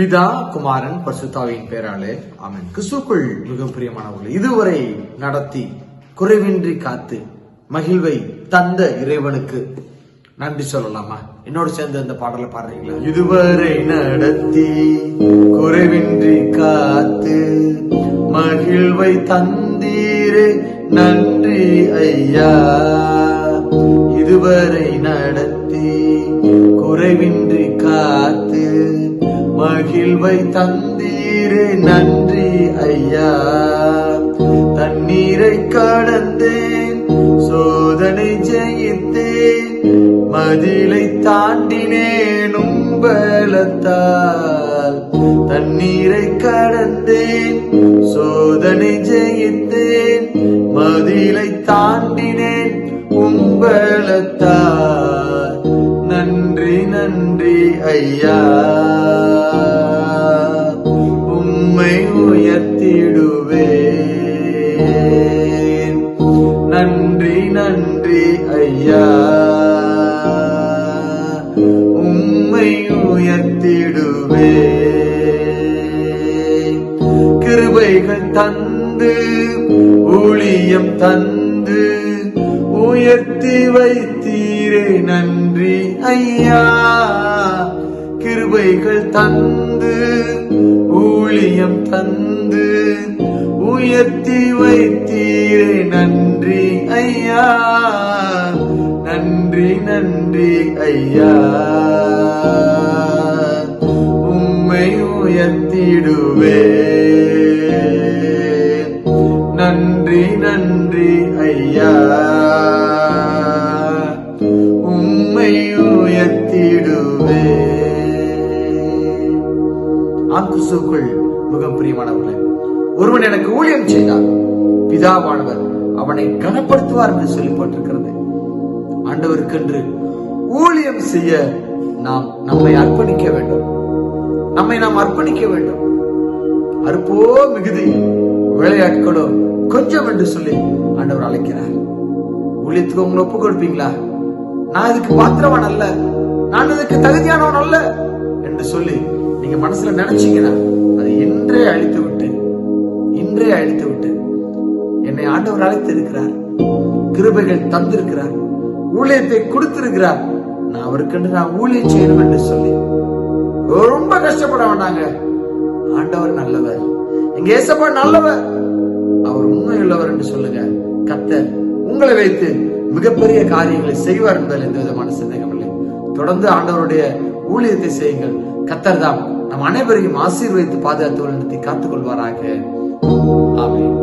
பிதா குமாரன் பரிசுத்தாவின் பேராலே ஆமென். கிறிஸ்துக்குள் மிக பிரியமானவர்கள் இதுவரை நடத்தி குறைவின்றி காத்து மகிழ்வை தந்த இறைவனுக்கு நன்றி சொல்லலாமா? என்னோட சேர்ந்து அந்த பாடலை பாடுறீங்களா? இதுவரை நடத்தி குறைவின்றி காத்து மகிழ்வை தந்தீரே நன்றி ஐயா. இதுவரை நடத்தி குறைவின்றி காத்து மகிழ்வை தந்தீரே நன்றி ஐயா. தண்ணீரை கடந்தேன் சோதனை ஜெயித்தேன் மதிலை தாண்டினேன் உம்பலத்தால். தண்ணீரை கடந்தேன் சோதனை ஜெயித்தேன் மதிலை தாண்டினேன் உம்பலத்தால். நன்றி நன்றி ஐயா. ஐயா. உம்மை உயர்த்திடுவே. கிருபைகள் தந்து ஊழியம் தந்து உயர்த்தி வைத்தீரே நன்றி ஐயா. கிருபைகள் தந்து ஊழியம் தந்து உயர்த்தி வைத்தீரே நன்றி ஐயா. நன்றி நன்றி ஐயா. உம்மை உயர்த்திடுவே நன்றி நன்றி ஐயா. உம்மை உயர்த்திடுவே ஆம் கிறிஸ்துவுக்குள் மிக பிரியமானவர்களே ஒருவன் எனக்கு ஊழியம் செய்தார் பிதாவானவர் அவனை கனப்படுத்துவார் என்று சொல்லப்பட்டிருக்கிறது ஆண்டவருக்கென்று ஊழியம் செய்ய நாம் நம்மை அர்ப்பணிக்க வேண்டும். நம்மை நாம் அர்ப்பணிக்க வேண்டும். அற்போ மிகுதி விளையாட்களோ கொஞ்சம் என்று சொல்லி ஆண்டவர் அழைக்கிறார். ஊழியத்துக்கு உங்களை ஒப்பு கொடுப்பீங்களா? நான் இதுக்கு பாத்திரவன் அல்ல. நான் இதுக்கு தகுதியானவன் அல்ல என்று சொல்லி நீங்க மனசுல நினைச்சீங்கன்னா அதை இன்றே அழித்து விட்டு இன்றே அழித்து விட்டு என்னை ஆண்டவர் அழைத்து இருக்கிறார் கிருபைகள் தந்திருக்கிறார். ஊழியத்தை கொடுத்திருக்கிறார். நான் அவருக்கென்று நான் ஊழியம் செய்யணும் என்று சொல்லி. ரொம்ப கஷ்டப்பட வேண்டாங்க. ஆண்டவர் நல்லவர். எங்க ஏசப்பா நல்லவர். அவர் உண்மையுள்ளவர் என்று சொல்லுங்க. கத்தர் உங்களை வைத்து மிகப்பெரிய காரியங்களை செய்வார் என்பதில் எந்த விதமான சந்தேகம் இல்லை. தொடர்ந்து ஆண்டவருடைய ஊழியத்தை செய்யுங்கள். கத்தர் தான் நம் அனைவரையும் ஆசீர்வதித்து பாதுகாத்து நடத்தி காத்துக் கொள்வாராக ஆமே